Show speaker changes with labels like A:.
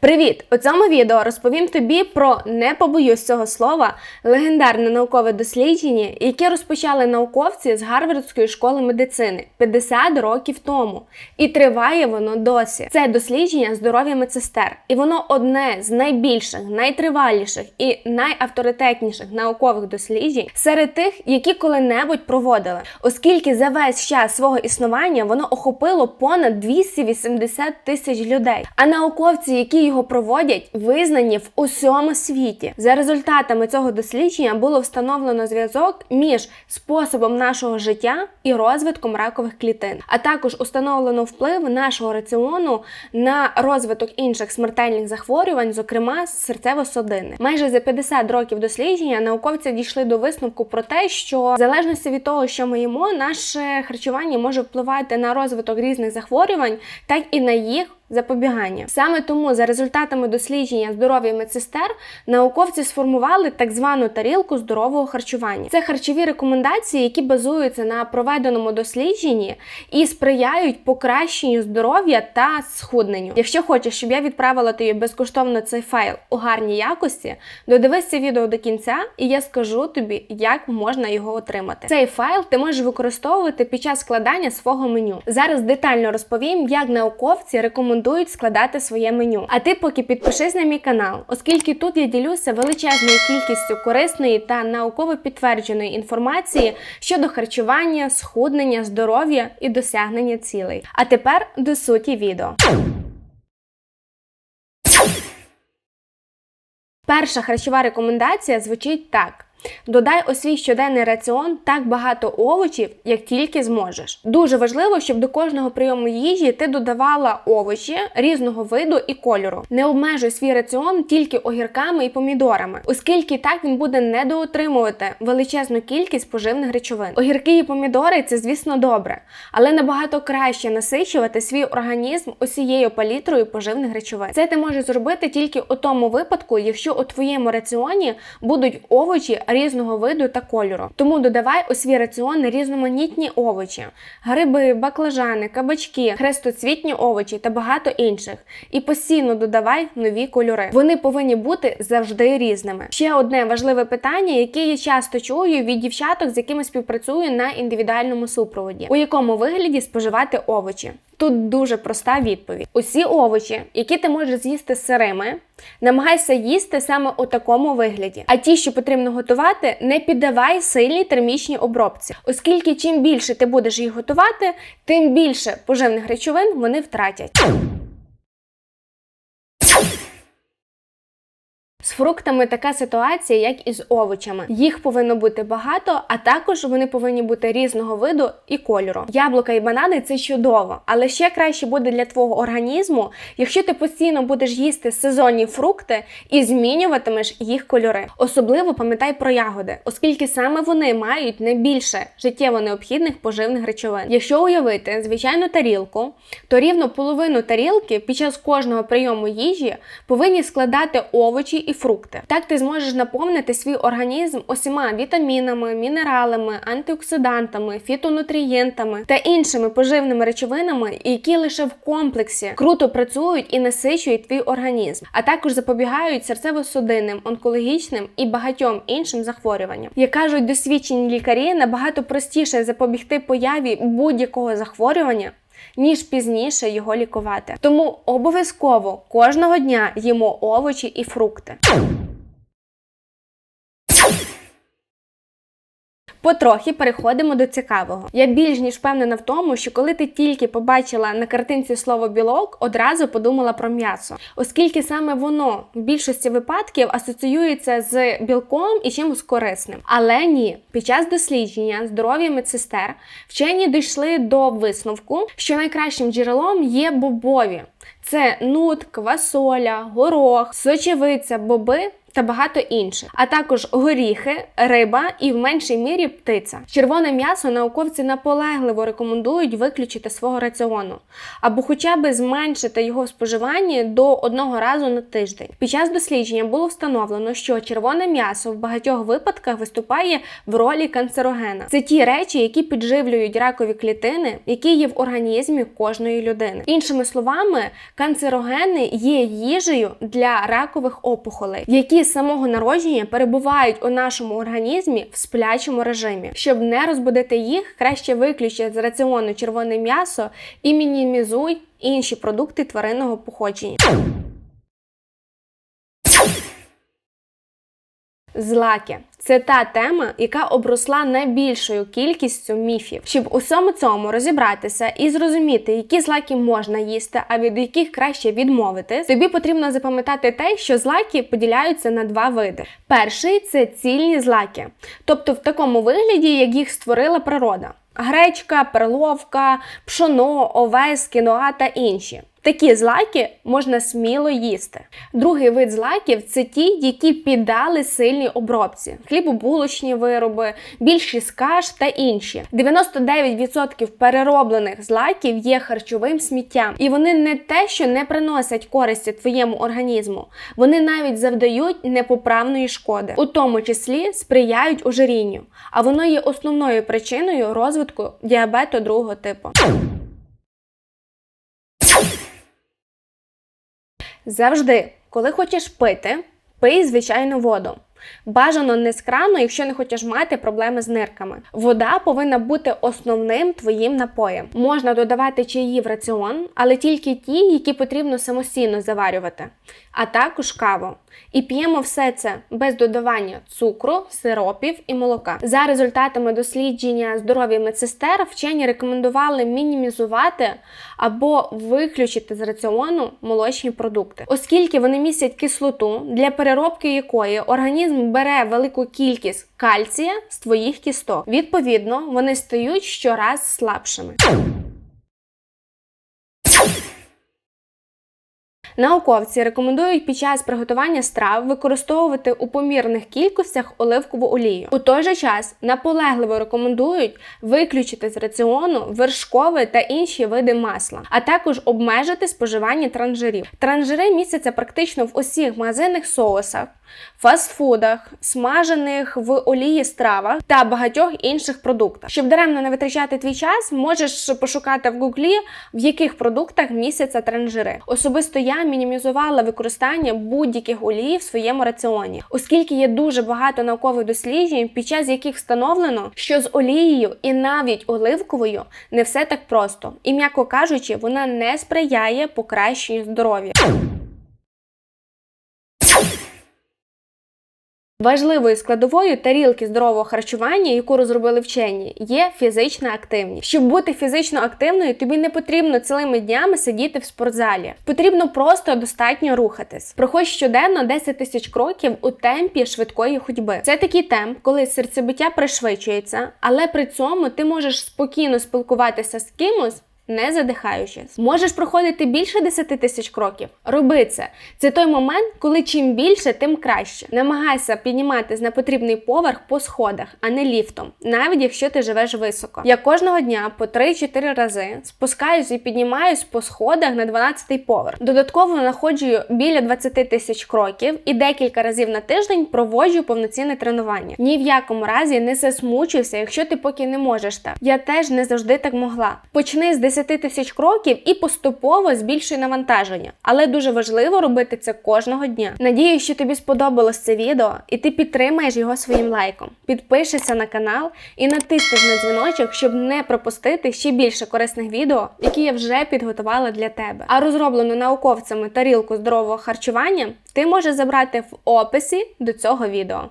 A: Привіт! У цьому відео розповім тобі про не побоюсь цього слова легендарне наукове дослідження, яке розпочали науковці з Гарвардської школи медицини 50 років тому. І триває воно досі. Це дослідження здоров'я медсестер, і воно одне з найбільших, найтриваліших і найавторитетніших наукових досліджень серед тих, які коли-небудь проводили, оскільки за весь час свого існування воно охопило понад 280 тисяч людей. А науковці, які його проводять, визнані в усьому світі. За результатами цього дослідження було встановлено зв'язок між способом нашого життя і розвитком ракових клітин, а також установлено вплив нашого раціону на розвиток інших смертельних захворювань, зокрема серцево-судинних. Майже за 50 років дослідження науковці дійшли до висновку про те, що в залежності від того, що ми їмо, наше харчування може впливати на розвиток різних захворювань, так і на їх запобігання. Саме тому, за результатами дослідження здоров'я медсестер, науковці сформували так звану тарілку здорового харчування. Це харчові рекомендації, які базуються на проведеному дослідженні і сприяють покращенню здоров'я та схудненню. Якщо хочеш, щоб я відправила тобі безкоштовно цей файл у гарній якості, додивись це відео до кінця, і я скажу тобі, як можна його отримати. Цей файл ти можеш використовувати під час складання свого меню. Зараз детально розповім, як науковці рекомендують рекомендують складати своє меню. А ти поки підпишись на мій канал, оскільки тут я ділюся величезною кількістю корисної та науково підтвердженої інформації щодо харчування, схуднення, здоров'я і досягнення цілей. А тепер до суті відео. Перша харчова рекомендація звучить так. Додай у свій щоденний раціон так багато овочів, як тільки зможеш. Дуже важливо, щоб до кожного прийому їжі ти додавала овочі різного виду і кольору. Не обмежуй свій раціон тільки огірками і помідорами, оскільки так він буде недоотримувати величезну кількість поживних речовин. Огірки і помідори це, звісно, добре, але набагато краще насичувати свій організм усією палітрою поживних речовин. Це ти можеш зробити тільки у тому випадку, якщо у твоєму раціоні будуть овочі різного виду та кольору. Тому додавай у свій раціон різноманітні овочі, гриби, баклажани, кабачки, хрестоцвітні овочі та багато інших. І постійно додавай нові кольори. Вони повинні бути завжди різними. Ще одне важливе питання, яке я часто чую від дівчаток, з якими співпрацюю на індивідуальному супроводі, у якому вигляді споживати овочі. Тут дуже проста відповідь: усі овочі, які ти можеш з'їсти сирими, намагайся їсти саме у такому вигляді. А ті, що потрібно готувати, не піддавай сильній термічній обробці, оскільки чим більше ти будеш їх готувати, тим більше поживних речовин вони втратять. З фруктами така ситуація, як і з овочами. Їх повинно бути багато, а також вони повинні бути різного виду і кольору. Яблука і банани це чудово, але ще краще буде для твого організму, якщо ти постійно будеш їсти сезонні фрукти і змінюватимеш їх кольори. Особливо пам'ятай про ягоди, оскільки саме вони мають найбільше життєво необхідних поживних речовин. Якщо уявити звичайну тарілку, то рівно половину тарілки під час кожного прийому їжі повинні складати овочі і фрукти. Так ти зможеш наповнити свій організм усіма вітамінами, мінералами, антиоксидантами, фітонутрієнтами та іншими поживними речовинами, які лише в комплексі круто працюють і насичують твій організм, а також запобігають серцево-судинним, онкологічним і багатьом іншим захворюванням. Як кажуть досвідчені лікарі, набагато простіше запобігти появі будь-якого захворювання ніж пізніше його лікувати. Тому обов'язково кожного дня їмо овочі і фрукти. Потрохи переходимо до цікавого. Я більш ніж впевнена в тому, що коли ти тільки побачила на картинці слово білок, одразу подумала про м'ясо, оскільки саме воно в більшості випадків асоціюється з білком і чимось корисним. Але ні, під час дослідження здоров'я медсестер вчені дійшли до висновку, що найкращим джерелом є бобові. Це нут, квасоля, горох, сочевиця, боби та багато інших, а також горіхи, риба і в меншій мірі птиця. Червоне м'ясо науковці наполегливо рекомендують виключити свого раціону або хоча б зменшити його споживання до одного разу на тиждень. Під час дослідження було встановлено, що червоне м'ясо в багатьох випадках виступає в ролі канцерогена. Це ті речі, які підживлюють ракові клітини, які є в організмі кожної людини. Іншими словами, канцерогени є їжею для ракових опухолей, які з самого народження перебувають у нашому організмі в сплячому режимі. Щоб не розбудити їх, краще виключити з раціону червоне м'ясо і мінімізуй інші продукти тваринного походження. Злаки це та тема, яка обросла найбільшою кількістю міфів. Щоб у всьому цьому розібратися і зрозуміти, які злаки можна їсти, а від яких краще відмовитись, тобі потрібно запам'ятати те, що злаки поділяються на два види. Перший це цільні злаки, тобто в такому вигляді, як їх створила природа. Гречка, перловка, пшоно, овес, кіноа та інші. Такі злаки можна сміло їсти. Другий вид злаків це ті, які піддали сильній обробці: хлібобулочні вироби, більшість каш та інші. 99% перероблених злаків є харчовим сміттям, і вони не те, що не приносять користі твоєму організму, вони навіть завдають непоправної шкоди, у тому числі сприяють ожирінню, а воно є основною причиною розвитку діабету другого типу. Завжди, коли хочеш пити, пий звичайну воду. Бажано не з крану, якщо не хочеш мати проблеми з нирками. Вода повинна бути основним твоїм напоєм. Можна додавати чаї в раціон, але тільки ті, які потрібно самостійно заварювати, а також каву. І п'ємо все це без додавання цукру, сиропів і молока. За результатами дослідження здоров'я медсестер вчені рекомендували мінімізувати або виключити з раціону молочні продукти, оскільки вони містять кислоту, для переробки якої організм бере велику кількість кальція з твоїх кісток. Відповідно, вони стають щораз слабшими. Науковці рекомендують під час приготування страв використовувати у помірних кількостях оливкову олію. У той же час наполегливо рекомендують виключити з раціону вершкове та інші види масла, а також обмежити споживання транжирів. Транжири містяться практично в усіх магазинних соусах, фастфудах, смажених в олії стравах та багатьох інших продуктах. Щоб даремно не витрачати твій час, можеш пошукати в гуглі, в яких продуктах містяться транжири. Особисто я мінімізувала використання будь-яких олій в своєму раціоні, оскільки є дуже багато наукових досліджень, під час яких встановлено, що з олією і навіть оливковою не все так просто, і м'яко кажучи, вона не сприяє покращенню здоров'я. Важливою складовою тарілки здорового харчування, яку розробили вчені, є фізична активність. Щоб бути фізично активною, тобі не потрібно цілими днями сидіти в спортзалі. Потрібно просто достатньо рухатись. Проходь щоденно 10 тисяч кроків у темпі швидкої ходьби. Це такий темп, коли серцебиття пришвидшується, але при цьому ти можеш спокійно спілкуватися з кимось не задихаючись. Можеш проходити більше 10 тисяч кроків. Роби це. Це той момент, коли чим більше, тим краще. Намагайся підніматись на потрібний поверх по сходах, а не ліфтом, навіть якщо ти живеш високо. Я кожного дня по 3-4 рази спускаюсь і піднімаюсь по сходах на 12-й поверх. Додатково находжую біля 20 тисяч кроків і декілька разів на тиждень проводжу повноцінне тренування. Ні в якому разі не засмучуйся, якщо ти поки не можеш так. Я теж не завжди так могла. Почни з 10 10 тисяч кроків і поступово збільшуй навантаження. Але дуже важливо робити це кожного дня. Надію, що тобі сподобалось це відео, і ти підтримаєш його своїм лайком. Підпишися на канал і натиснеш на дзвіночок, щоб не пропустити ще більше корисних відео, які я вже підготувала для тебе. А розроблену науковцями тарілку здорового харчування ти можеш забрати в описі до цього відео.